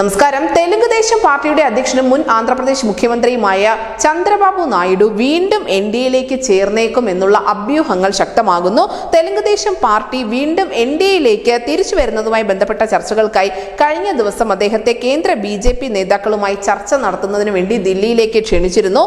നമസ്കാരം. തെലുങ്ക് ദേശം പാർട്ടിയുടെ അധ്യക്ഷനും മുൻ ആന്ധ്രാപ്രദേശ് മുഖ്യമന്ത്രിയുമായ ചന്ദ്രബാബു നായിഡു വീണ്ടും എൻ ഡി എയിലേക്ക് ചേർന്നേക്കും എന്നുള്ള അഭ്യൂഹങ്ങൾ ശക്തമാകുന്നു. തെലുങ്ക് ദേശം പാർട്ടി വീണ്ടും എൻ ഡി എയിലേക്ക് തിരിച്ചു വരുന്നതുമായി ബന്ധപ്പെട്ട ചർച്ചകൾക്കായി കഴിഞ്ഞ ദിവസം അദ്ദേഹത്തെ കേന്ദ്ര ബി ജെ പി നേതാക്കളുമായി ചർച്ച നടത്തുന്നതിന് വേണ്ടി ദില്ലിയിലേക്ക് ക്ഷണിച്ചിരുന്നു.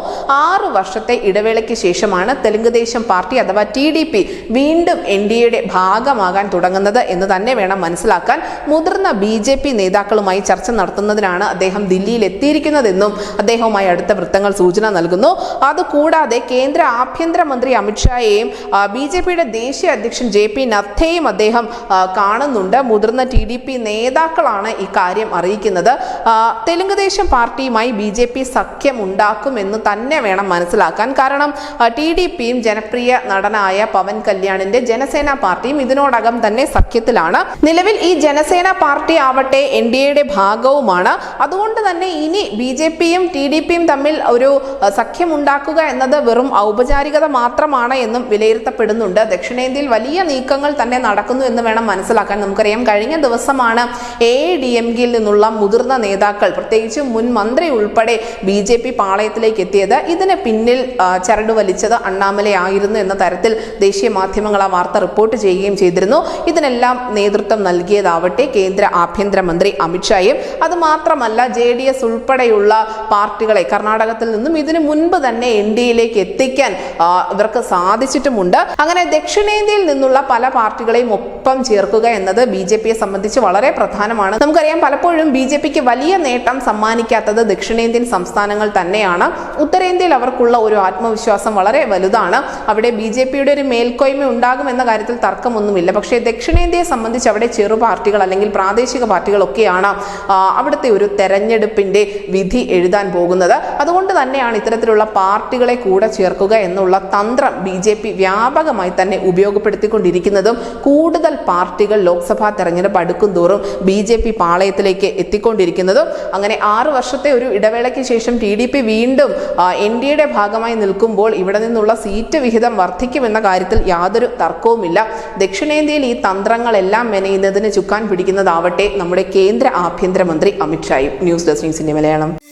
ആറ് വർഷത്തെ ഇടവേളയ്ക്ക് ശേഷമാണ് തെലുങ്ക് ദേശം പാർട്ടി അഥവാ ടി ഡി പി വീണ്ടും എൻ ഡി എയുടെ ഭാഗമാകാൻ തുടങ്ങുന്നത് എന്ന് തന്നെ വേണം മനസ്സിലാക്കാൻ. മുതിർന്ന ബി ജെ പി നേതാക്കളുമായി ചർച്ച നടത്തുന്നതിനാണ് അദ്ദേഹം ദില്ലിയിൽ എത്തിയിരിക്കുന്നതെന്നും അദ്ദേഹവുമായി അടുത്ത വൃത്തങ്ങൾ സൂചന നൽകുന്നു. അതുകൂടാതെ കേന്ദ്ര ആഭ്യന്തരമന്ത്രി അമിത്ഷായെയും ബി ജെ പിയുടെ ദേശീയ അധ്യക്ഷൻ ജെ പി നദ്ദയും അദ്ദേഹം കാണുന്നുണ്ട്. മുതിർന്ന ടി ഡി പി നേതാക്കളാണ് ഇക്കാര്യം അറിയിക്കുന്നത്. തെലുങ്ക് ദേശം പാർട്ടിയുമായി ബി ജെ പി സഖ്യം ഉണ്ടാക്കുമെന്ന് തന്നെ വേണം മനസ്സിലാക്കാൻ. കാരണം ടി ഡി പിയും ജനപ്രിയ നടനായ പവൻ കല്യാണിന്റെ ജനസേന പാർട്ടിയും ഇതിനോടകം തന്നെ സഖ്യത്തിലാണ്. നിലവിൽ ഈ ജനസേന പാർട്ടി ആവട്ടെ എൻ ഡി എയുടെ ഭാഗവുമാണ് അതുകൊണ്ട് തന്നെ ഇനി ബി ജെ പിയും ടി ഡി പിയും തമ്മിൽ ഒരു സഖ്യമുണ്ടാക്കുക എന്നത് വെറും ഔപചാരികത മാത്രമാണ് എന്നും വിലയിരുത്തപ്പെടുന്നുണ്ട്. ദക്ഷിണേന്ത്യയിൽ വലിയ നീക്കങ്ങൾ തന്നെ നടക്കുന്നു എന്ന് വേണം മനസ്സിലാക്കാൻ. നമുക്കറിയാം കഴിഞ്ഞ ദിവസമാണ് എ ഡി എം കെയിൽ നിന്നുള്ള മുതിർന്ന നേതാക്കൾ പ്രത്യേകിച്ച് മുൻ മന്ത്രി ഉൾപ്പെടെ ബി ജെ പി പാളയത്തിലേക്ക് എത്തിയത്. ഇതിന് പിന്നിൽ ചരട് വലിച്ചത് അണ്ണാമല ആയിരുന്നു എന്ന തരത്തിൽ ദേശീയ മാധ്യമങ്ങൾ ആ വാർത്ത റിപ്പോർട്ട് ചെയ്യുകയും ചെയ്തിരുന്നു. ഇതിനെല്ലാം നേതൃത്വം നൽകിയതാവട്ടെ കേന്ദ്ര ആഭ്യന്തരമന്ത്രി അമിത്ഷായും അത് മാത്രമല്ല ജെ ഡി എസ് ഉൾപ്പെടെയുള്ള പാർട്ടികളെ കർണാടകത്തിൽ നിന്നും ഇതിനു മുൻപ് തന്നെ എൻ ഡി എയിലേക്ക് എത്തിക്കാൻ ഇവർക്ക് സാധിച്ചിട്ടുമുണ്ട്. അങ്ങനെ ദക്ഷിണേന്ത്യയിൽ നിന്നുള്ള പല പാർട്ടികളെയും ഒപ്പം ചേർക്കുക എന്നത് ബി ജെ പിയെ സംബന്ധിച്ച് വളരെ പ്രധാനമാണ്. നമുക്കറിയാം പലപ്പോഴും ബി ജെ പിക്ക് വലിയ നേട്ടം സമ്മാനിക്കാത്തത് ദക്ഷിണേന്ത്യൻ സംസ്ഥാനങ്ങൾ തന്നെയാണ്. ഉത്തരേന്ത്യയിൽ അവർക്കുള്ള ഒരു ആത്മവിശ്വാസം വളരെ വലുതാണ്. അവിടെ ബി ജെ പിയുടെ ഒരു മേൽക്കോയ്മ ഉണ്ടാകുമെന്ന കാര്യത്തിൽ തർക്കമൊന്നുമില്ല. പക്ഷേ ദക്ഷിണേന്ത്യയെ സംബന്ധിച്ച് അവിടെ ചെറു പാർട്ടികൾ അല്ലെങ്കിൽ പ്രാദേശിക പാർട്ടികളൊക്കെയാണ് അവിടുത്തെ ഒരു തെരഞ്ഞെടുപ്പിന്റെ വിധി എഴുതാൻ പോകുന്നത്. അതുകൊണ്ട് തന്നെയാണ് ഇത്തരത്തിലുള്ള പാർട്ടികളെ കൂടെ ചേർക്കുക എന്നുള്ള തന്ത്രം ബി ജെ പി വ്യാപകമായി തന്നെ ഉപയോഗപ്പെടുത്തിക്കൊണ്ടിരിക്കുന്നതും കൂടുതൽ പാർട്ടികൾ ലോക്സഭാ തെരഞ്ഞെടുപ്പ് അടുക്കും തോറും ബി ജെ പി പാളയത്തിലേക്ക് എത്തിക്കൊണ്ടിരിക്കുന്നതും. അങ്ങനെ ആറു വർഷത്തെ ഒരു ഇടവേളയ്ക്ക് ശേഷം ടി ഡി പി വീണ്ടും എൻ ഡി എയുടെ ഭാഗമായി നിൽക്കുമ്പോൾ ഇവിടെ നിന്നുള്ള സീറ്റ് വിഹിതം വർദ്ധിക്കുമെന്ന കാര്യത്തിൽ യാതൊരു തർക്കവുമില്ല. ദക്ഷിണേന്ത്യയിൽ ഈ തന്ത്രങ്ങളെല്ലാം മെനയുന്നതിന് ചുക്കാൻ പിടിക്കുന്നതാവട്ടെ നമ്മുടെ കേന്ദ്ര ആഭ്യന്തരമന്ത്രി. അമിത്ഷായും ന്യൂസ് ഡെസ്ക് മലയാളം.